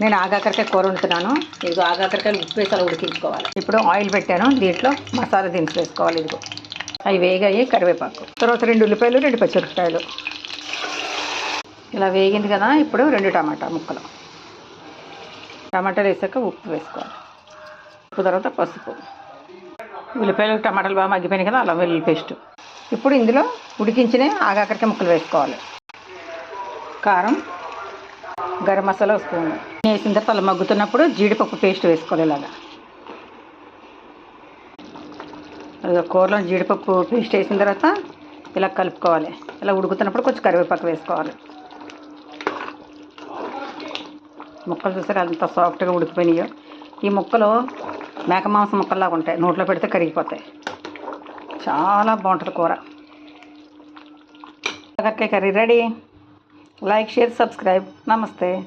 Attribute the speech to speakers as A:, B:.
A: నేను ఆగాకరకాయ కూర వండుతున్నాను. ఇదిగో ఆగాకరకాయలు ఉప్పు వేసి అలా ఉడికించుకోవాలి. ఇప్పుడు ఆయిల్ పెట్టాను. దీంట్లో మసాలా దినుసులు వేసుకోవాలి ఇదిగో. అవి వేగాయి కరివేపాకు. తర్వాత రెండు ఉల్లిపాయలు రెండు పచ్చిమిరపకాయలు. ఇలా వేగింది కదా ఇప్పుడు రెండు టమాటా ముక్కలు. టమాటాలు వేసాక ఉప్పు వేసుకోవాలి. ఉప్పు తర్వాత పసుపు. ఉల్లిపాయలు టమాటాలు బాగా మగ్గిపోయినాయి కదా అలా వెల్లుల్లి పేస్ట్. ఇప్పుడు ఇందులో ఉడికించిన ఆగాకరకాయ ముక్కలు వేసుకోవాలి. కారం గరం మసాలా ఒక స్పూన్. వేసిన తర్వాత అలా మగ్గుతున్నప్పుడు జీడిపప్పు పేస్ట్ వేసుకోవాలి ఇలాగా కూరలో జీడిపప్పు పేస్ట్ వేసిన తర్వాత ఇలా కలుపుకోవాలి. ఇలా ఉడుకుతున్నప్పుడు కొంచెం కరివేపాకు వేసుకోవాలి. ముక్కలు చూసారు అంత సాఫ్ట్గా ఉడికిపోయినాయో. ఈ ముక్కలు మేక మాంసం ముక్కల్లాగా ఉంటాయి. నోట్లో పెడితే కరిగిపోతాయి. చాలా బాగుంటుంది కూర. కాకరకాయ curry ready. Like share subscribe. నమస్తే.